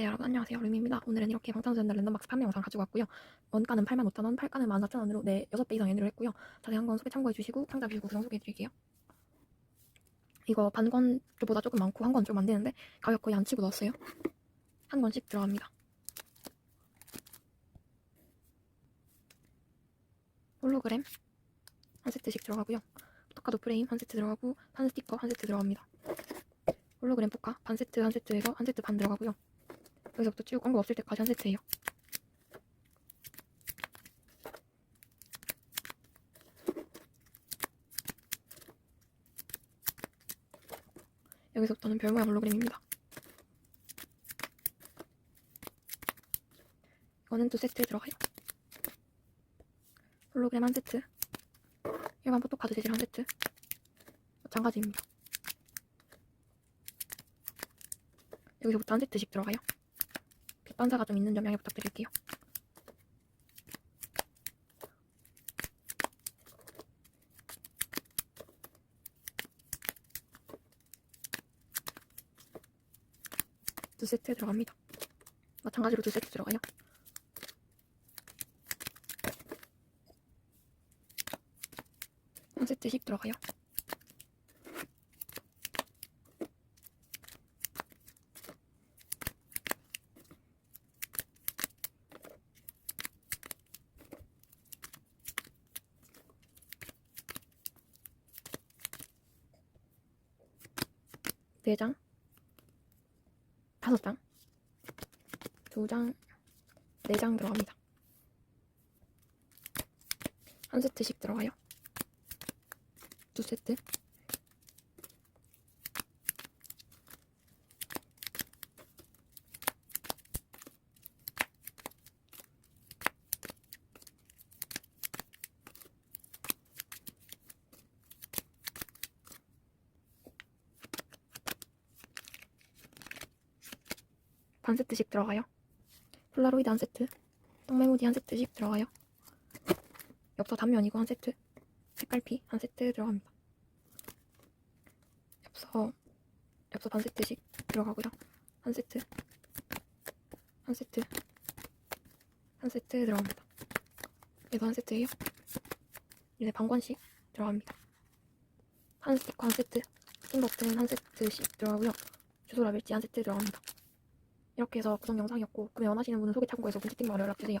네 여러분 안녕하세요. 루미입니다. 오늘은 이렇게 방탄소년단 랜덤 박스 판매 영상 가지고 왔고요. 원가는 85,000원 팔가는 14,000원으로 네 6배 이상 예매를 했고요. 자세한 건 소개 참고해 주시고 상자 비우고 구성 소개해 드릴게요. 이거 반권보다 조금 많고 한 건 좀 안 되는데 가격 거의 안 치고 넣었어요. 한 권씩 들어갑니다. 홀로그램 한 세트씩 들어가고요. 포토카드 프레임 한 세트 들어가고 한 스티커 한 세트 들어갑니다. 홀로그램 포카 반 세트 한 세트에서 한 세트 반 들어가고요 여기서부터 쭉 광고 없을 때까지 한 세트예요. 여기서부터는 별 모양 홀로그램입니다. 이거는 두 세트 들어가요. 홀로그램 한 세트, 일반 포토 카드 재질 한 세트, 마찬가지입니다. 여기서부터 한 세트씩 들어가요. 빛반사가 좀 있는 점 양해 부탁드릴게요. 두 세트 들어갑니다. 마찬가지로 두 세트 들어가요. 한 세트씩 들어가요. 네 장, 다섯 장, 두 장, 네 장 들어갑니다. 한 세트씩 들어가요. 두 세트. 반 세트씩 들어가요. 폴라로이드 한 세트, 떡메모디 한 세트씩 들어가요. 엽서 단면이고 한 세트, 색깔피 한 세트 들어갑니다. 엽서, 엽서 반 세트씩 들어가고요. 한 세트, 한 세트, 한 세트 들어갑니다. 얘도 한 세트예요. 이제 반권씩 들어갑니다. 한 스티커 한 세트, 흰 버튼 한 세트씩 들어가고요. 주소 라벨지 한 세트 들어갑니다. 이렇게 해서 구성 영상이었고 구매 원하시는 분은 소개 참고해서 문지팀으로 연락주세요.